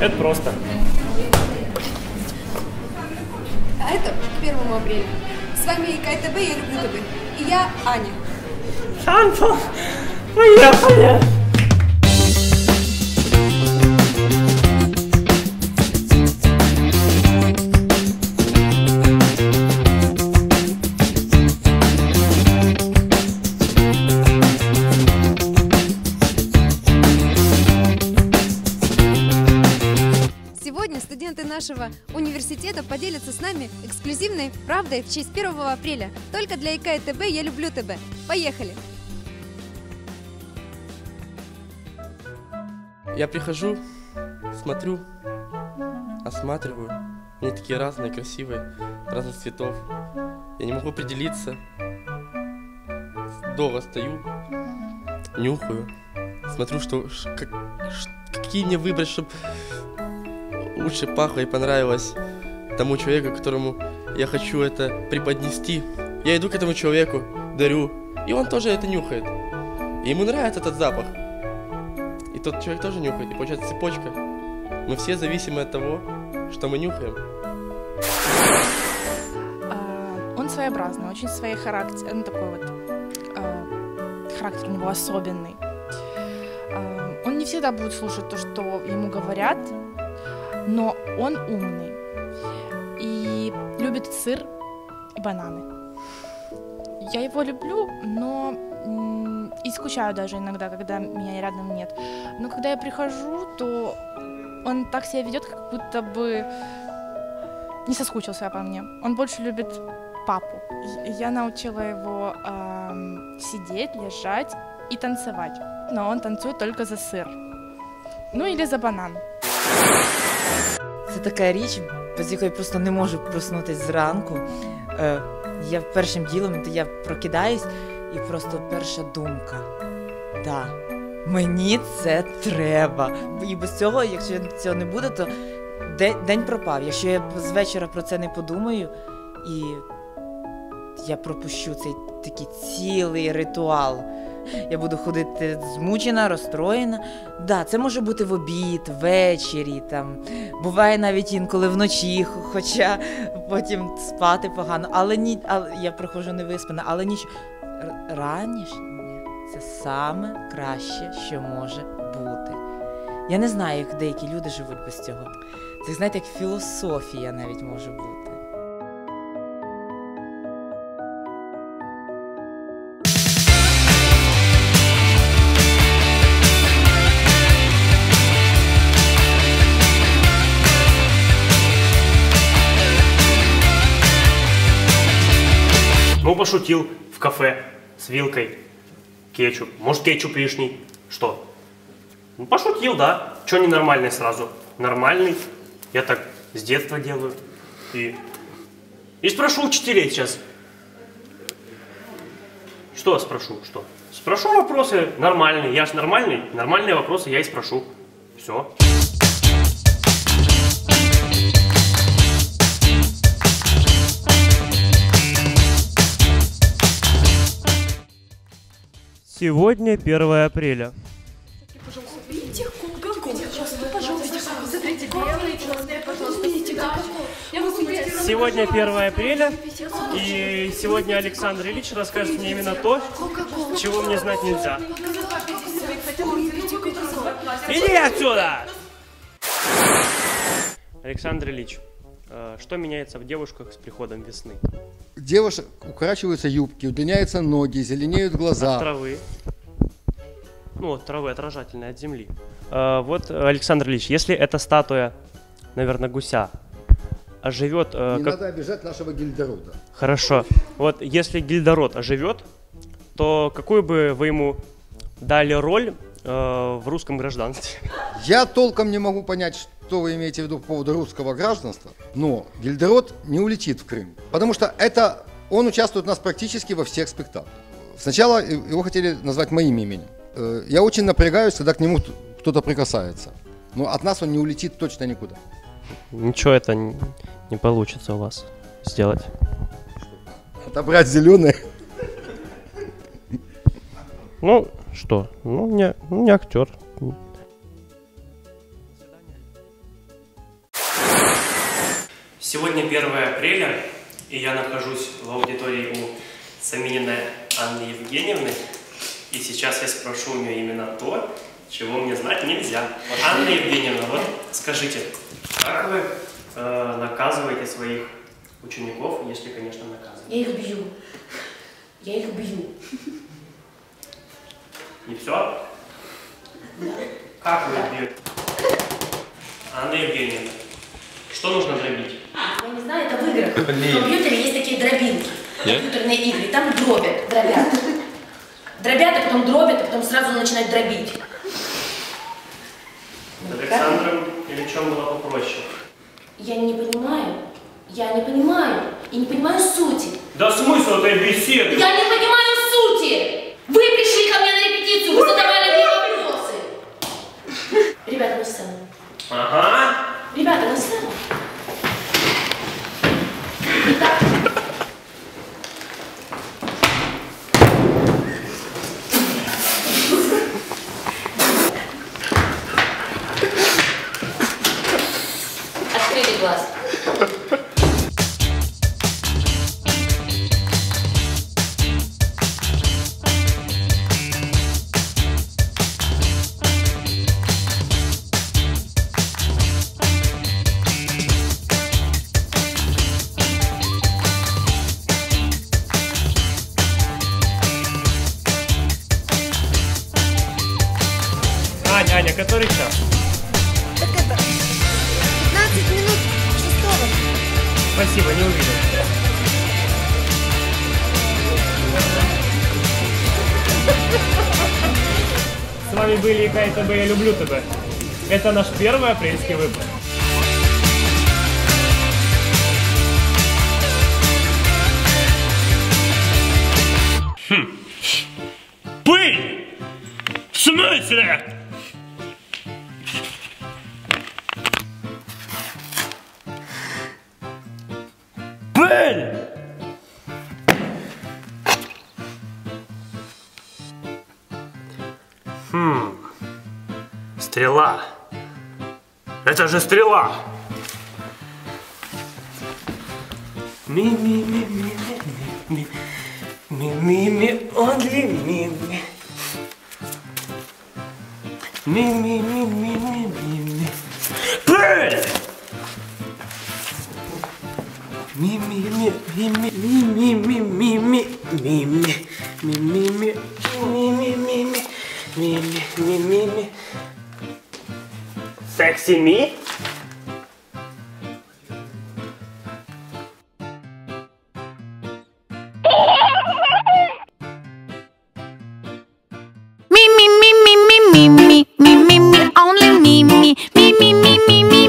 к 1 апреля. Это просто. А это к 1 апреля. С вами КТБ «Я люблю ТБ». И я Аня. Антон, поехали! Нашего университета поделятся с нами эксклюзивной правдой в честь 1 апреля. Только для ИК ТБ «Я люблю ТБ». Поехали! Я прихожу, смотрю, осматриваю. Они такие разные, красивые, разных цветов. Я не могу определиться. Долго стою, нюхаю, смотрю, что, как- какие мне выбрать, чтобы лучше пахло и понравилось тому человеку, которому я хочу это преподнести. Я иду к этому человеку, дарю, и он тоже это нюхает. И ему нравится этот запах. И тот человек тоже нюхает, и получается цепочка. Мы все зависимы от того, что мы нюхаем. А, Он своеобразный, очень своей характер, ну такой вот а, характер у него особенный. А, Он не всегда будет слушать то, что ему говорят, но он умный и любит сыр и бананы. Я его люблю, но и скучаю даже иногда, когда меня рядом нет. Но когда я прихожу, то он так себя ведет, как будто бы не соскучился по мне. Он больше любит папу. Я научила его ам, сидеть, лежать и танцевать. Но он танцует только за сыр. Ну или за банан. Це така річ, без якої просто не можу проснутися зранку. Е, я першим ділом то я прокидаюсь, і просто перша думка. Да, мені це треба. І без цього, якщо цього не буде, то день, пропав. Якщо я з вечора про це не подумаю, і я пропущу цей такий цілий ритуал. Я буду ходити змучена, розстроєна. Да, це може бути в обід, ввечері, там, Буває навіть інколи вночі, хоча потім спати погано, але ні, але я приходжу не виспана, але ніч ранішнє це саме краще, що може бути. Я не знаю, як деякі люди живуть без цього. Це знаєте, як філософія навіть може бути. Пошутил в кафе с вилкой. Кетчуп. Может, кетчуп лишний. Что? Ну, пошутил, да. Че ненормальный сразу? Нормальный. Я так с детства делаю. И... И спрошу учителей сейчас. Что спрошу? Что? Спрошу вопросы нормальные. Я ж нормальный. Нормальные вопросы я и спрошу. Все. Сегодня 1 апреля. Сегодня 1 апреля, и сегодня Александр Ильич расскажет мне именно то, чего мне знать нельзя. Иди отсюда! Александр Ильич, э, что меняется в девушках с приходом весны? Девушек укорачиваются юбки, удлиняются ноги, зеленеют От глаза. травы. Ну, от травы отражательной от земли. Э, вот, Александр Ильич, если эта статуя, наверное, гуся, оживет... э, Не как- надо обижать нашего гильдерода. Хорошо. Вот если Гильдород оживет, то какую бы вы ему дали роль э, в русском гражданстве? Я толком не могу понять, что вы имеете в виду по поводу русского гражданства, но Гильдерод не улетит в Крым, потому что это он участвует у нас практически во всех спектаклях. Сначала его хотели назвать моим именем. Э, Я очень напрягаюсь, когда к нему кто-то прикасается. Но от нас он не улетит точно никуда. Ничего это не получится у вас сделать. Отобрать зеленые. Ну, что? Ну, не, ну, не актер. Сегодня 1 апреля, и я нахожусь в аудитории у Самининой Анны Евгеньевны. И сейчас я спрошу у нее именно то, чего мне знать нельзя. Вот, Анна Евгеньевна, вот скажите, как вы э, наказываете своих учеников, если, конечно, наказываете? Я их бью. Я их бью. И все? Как вы их бьете? Анна Евгеньевна, что нужно дробить? Я не знаю, это в играх. В компьютере есть такие дробинки. Компьютерные игры. Там дробят, дробят. Дробят, а потом дробят, а потом сразу начинают дробить. С Александром или чем было попроще? Я не понимаю. Я не понимаю. И не понимаю сути. Да смысл этой беседы? Я не понимаю сути! Спасибо, не увидел. С вами были Ика и ТБ, я люблю ТБ. Это наш первый апрельский выпуск. Пыль! В смысле? Хм. Стрела. Это же стрела. ми ми ми ми ми ми ми ми only ми ми ми ми ми ми ми ми ми Пыль! Ми ми ini Sexy me Me, me, me, me, me, me, me, me, me, only me, me, me, me, me, me, me.